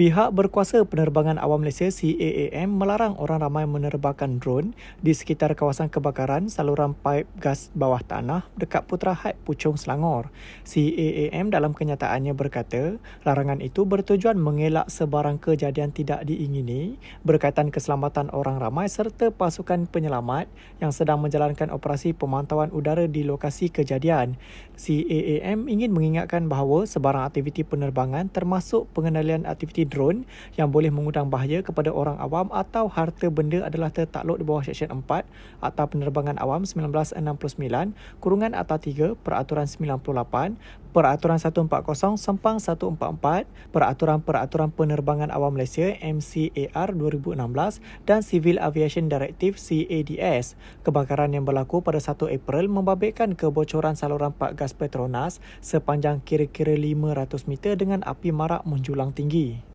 Pihak berkuasa penerbangan awam Malaysia CAAM melarang orang ramai menerbangkan drone di sekitar kawasan kebakaran saluran paip gas bawah tanah dekat Putra Heights, Puchong, Selangor. CAAM dalam kenyataannya berkata, larangan itu bertujuan mengelak sebarang kejadian tidak diingini berkaitan keselamatan orang ramai serta pasukan penyelamat yang sedang menjalankan operasi pemantauan udara di lokasi kejadian. CAAM ingin mengingatkan bahawa sebarang aktiviti penerbangan termasuk pengendalian aktiviti drone yang boleh mengundang bahaya kepada orang awam atau harta benda adalah tertakluk di bawah Seksyen 4 Akta Penerbangan Awam 1969 kurungan Akta 3 Peraturan 98 Peraturan 140 Sempang 144 Peraturan-Peraturan Penerbangan Awam Malaysia MCAR 2016 dan Civil Aviation Directive CADS. Kebakaran yang berlaku pada 1 April membabitkan kebocoran saluran pak gas Petronas sepanjang kira-kira 500 meter dengan api marak menjulang tinggi.